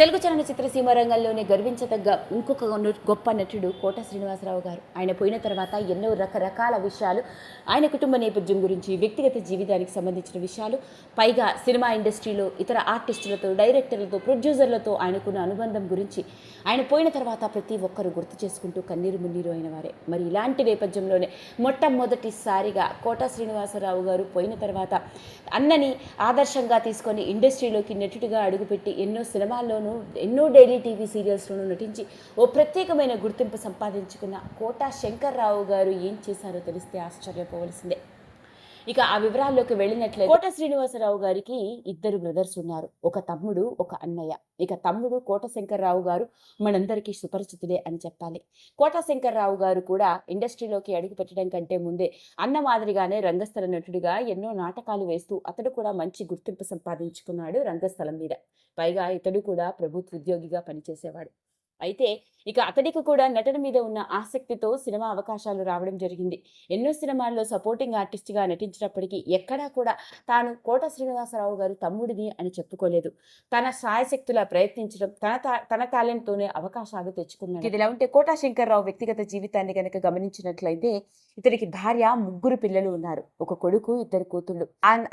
తెలుగు చలనచిత్ర సీమ రంగంలోనే గర్వించదగ్గ ఇంకొక గొప్ప నటుడు కోట శ్రీనివాసరావు గారు. ఆయన పోయిన తర్వాత ఎన్నో రకరకాల విషయాలు ఆయన కుటుంబ నేపథ్యం గురించి వ్యక్తిగత జీవితానికి సంబంధించిన విషయాలు పైగా సినిమా ఇండస్ట్రీలో ఇతర ఆర్టిస్టులతో డైరెక్టర్లతో ప్రొడ్యూసర్లతో ఆయనకున్న అనుబంధం గురించి ఆయన పోయిన తర్వాత ప్రతి ఒక్కరూ గుర్తు చేసుకుంటూ కన్నీరు మున్నీరు అయిన వారే. మరి ఇలాంటి నేపథ్యంలోనే మొట్టమొదటిసారిగా కోట శ్రీనివాసరావు గారు పోయిన తర్వాత అన్నని ఆదర్శంగా తీసుకొని ఇండస్ట్రీలోకి నటుడిగా అడుగుపెట్టి ఎన్నో సినిమాల్లోనూ ఎన్నో డైలీ టీవీ సీరియల్స్లోనూ నటించి ఓ ప్రత్యేకమైన గుర్తింపు సంపాదించుకున్న కోట శంకర్రావు గారు ఏం చేశారో తెలిస్తే ఆశ్చర్యపోవలసిందే. ఇక ఆ వివరాల్లోకి వెళ్ళినట్లయితే కోట శ్రీనివాసరావు గారికి ఇద్దరు బ్రదర్స్ ఉన్నారు. ఒక తమ్ముడు ఒక అన్నయ్య. ఇక తమ్ముడు కోట శంకర్రావు గారు మనందరికీ సుపరిచితుడే అని చెప్పాలి. కోట శంకర్రావు గారు కూడా ఇండస్ట్రీలోకి అడుగు పెట్టడం కంటే ముందే అన్న మాదిరిగానే రంగస్థల నటుడిగా ఎన్నో నాటకాలు వేస్తూ అతడు కూడా మంచి గుర్తింపు సంపాదించుకున్నాడు రంగస్థలం మీద. పైగా ఇతడు కూడా ప్రభుత్వ ఉద్యోగిగా పనిచేసేవాడు. అయితే ఇక అతడికి కూడా నటన మీద ఉన్న ఆసక్తితో సినిమా అవకాశాలు రావడం జరిగింది. ఎన్నో సినిమాల్లో సపోర్టింగ్ ఆర్టిస్ట్గా నటించినప్పటికీ ఎక్కడా కూడా తాను కోట శ్రీనివాసరావు గారు తమ్ముడిని అని చెప్పుకోలేదు. తన సాయశక్తులా ప్రయత్నించడం తన తన టాలెంట్తోనే అవకాశాలు తెచ్చుకున్నాడు. ఇది ఇలా ఉంటే కోట శంకర్రావు వ్యక్తిగత జీవితాన్ని కనుక గమనించినట్లయితే ఇతనికి భార్య ముగ్గురు పిల్లలు ఉన్నారు. ఒక కొడుకు ఇద్దరు కూతుళ్ళు.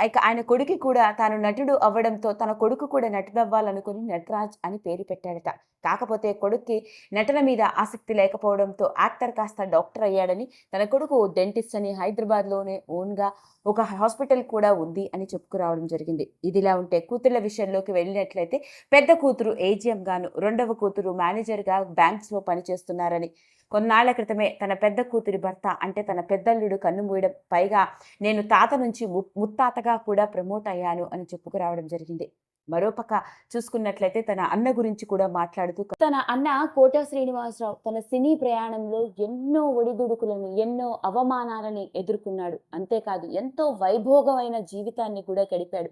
ఇక ఆయన కొడుకు కూడా తాను నటుడు అవ్వడంతో తన కొడుకు కూడా నటుడవ్వాలనుకుని నటరాజ్ అని పేరు పెట్టాడట. కాకపోతే కొడుకు కొడుక్కి నటన మీద ఆసక్తి లేకపోవడంతో యాక్టర్ కాస్త డాక్టర్ అయ్యాడని తన కొడుకు డెంటిస్ట్ అని హైదరాబాద్లోనే ఓన్గా ఒక హాస్పిటల్ కూడా ఉంది అని చెప్పుకురావడం జరిగింది. ఇదిలా ఉంటే కూతుర్ల విషయంలోకి వెళ్ళినట్లయితే పెద్ద కూతురు ఏజిఎం గాను రెండవ కూతురు మేనేజర్గా బ్యాంక్స్లో పనిచేస్తున్నారని. కొన్నాళ్ళ క్రితమే తన పెద్ద కూతురి భర్త అంటే తన పెద్దల్లుడు కన్ను మూయడం పైగా నేను తాత నుంచి ము- ముత్తాతగా కూడా ప్రమోట్ అయ్యాను అని చెప్పుకురావడం జరిగింది. మరోపక్క చూసుకున్నట్లయితే తన అన్న గురించి కూడా మాట్లాడుతూ తన అన్న కోట శ్రీనివాసరావు తన సినీ ప్రయాణంలో ఎన్నో ఒడిదుడుకులను ఎన్నో అవమానాలని ఎదుర్కొన్నాడు. అంతేకాదు ఎంతో వైభోగమైన జీవితాన్ని కూడా గడిపాడు.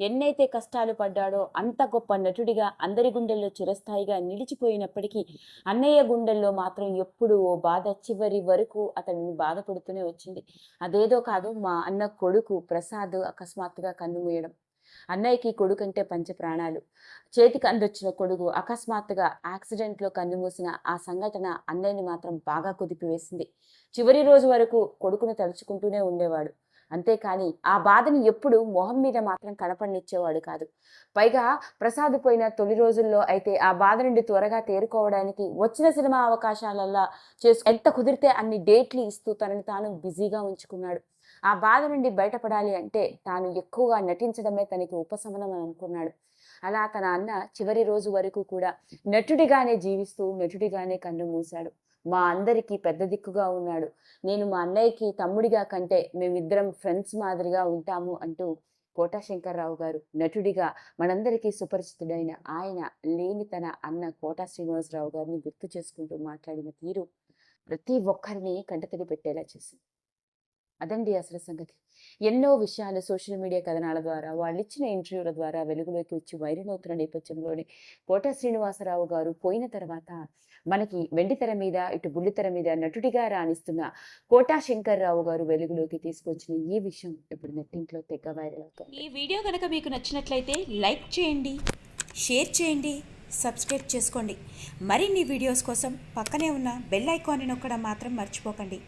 ఎన్నైతే కష్టాలు పడ్డాడో అంత గొప్ప నటుడిగా అందరి గుండెల్లో చిరస్థాయిగా నిలిచిపోయినప్పటికీ అన్నయ్య గుండెల్లో మాత్రం ఎప్పుడు ఓ బాధ చివరి వరకు అతడిని బాధపడుతూనే వచ్చింది. అదేదో కాదు మా అన్న కొడుకు ప్రసాద్ అకస్మాత్తుగా కన్నుమూయడం. అన్నయ్యకి కొడుకు అంటే పంచ ప్రాణాలు. చేతికి అందొచ్చిన కొడుకు అకస్మాత్తుగా యాక్సిడెంట్లో కన్నుమూసిన ఆ సంఘటన అన్నయ్యని మాత్రం బాగా కుదిపివేసింది. చివరి రోజు వరకు కొడుకును తలుచుకుంటూనే ఉండేవాడు. అంతేకాని ఆ బాధని ఎప్పుడు మొహం మీద మాత్రం కనపడనిచ్చేవాడు కాదు. పైగా ప్రసాద్ పోయిన తొలి రోజుల్లో అయితే ఆ బాధ నుండి త్వరగా తేరుకోవడానికి వచ్చిన సినిమా అవకాశాలల్లా చేసు ఎంత కుదిరితే అన్ని డేట్లు ఇస్తూ తనని తాను బిజీగా ఉంచుకున్నాడు. ఆ బాధ నుండి బయటపడాలి అంటే తాను ఎక్కువగా నటించడమే తనకి ఉపశమనం అని అనుకున్నాడు. అలా తన అన్న చివరి రోజు వరకు కూడా నటుడిగానే జీవిస్తూ నటుడిగానే కన్ను మూశాడు. మా అందరికీ పెద్ద దిక్కుగా ఉన్నాడు. నేను మా అన్నయ్యకి తమ్ముడిగా కంటే మేమిద్దరం ఫ్రెండ్స్ మాదిరిగా ఉంటాము అంటూ కోటాశంకర్రావు గారు నటుడిగా మనందరికీ సుపరిచితుడైన ఆయన లేని తన అన్న కోటా శ్రీనివాసరావు గారిని గుర్తు చేసుకుంటూ మాట్లాడిన తీరు ప్రతి ఒక్కరిని కంటతడి పెట్టేలా చేసింది. అదండి అసలు సంగతి. ఎన్నో విషయాలు సోషల్ మీడియా కథనాల ద్వారా వాళ్ళు ఇచ్చిన ఇంటర్వ్యూల ద్వారా వెలుగులోకి వచ్చి వైరల్ అవుతున్న నేపథ్యంలోనే కోట శ్రీనివాసరావు గారు పోయిన తర్వాత మనకి వెండితెర మీద ఇటు బుల్లితెర మీద నటుడిగా రాణిస్తున్న కోటా శంకర్రావు గారు వెలుగులోకి తీసుకొచ్చిన ఈ విషయం ఇప్పుడు నెట్టింట్లో తెగ వైరల్ అవుతుంది. ఈ వీడియో కనుక మీకు నచ్చినట్లయితే లైక్ చేయండి షేర్ చేయండి సబ్స్క్రైబ్ చేసుకోండి. మరిన్ని వీడియోస్ కోసం పక్కనే ఉన్న బెల్ ఐకాన్ని నొక్కడం మాత్రం మర్చిపోకండి.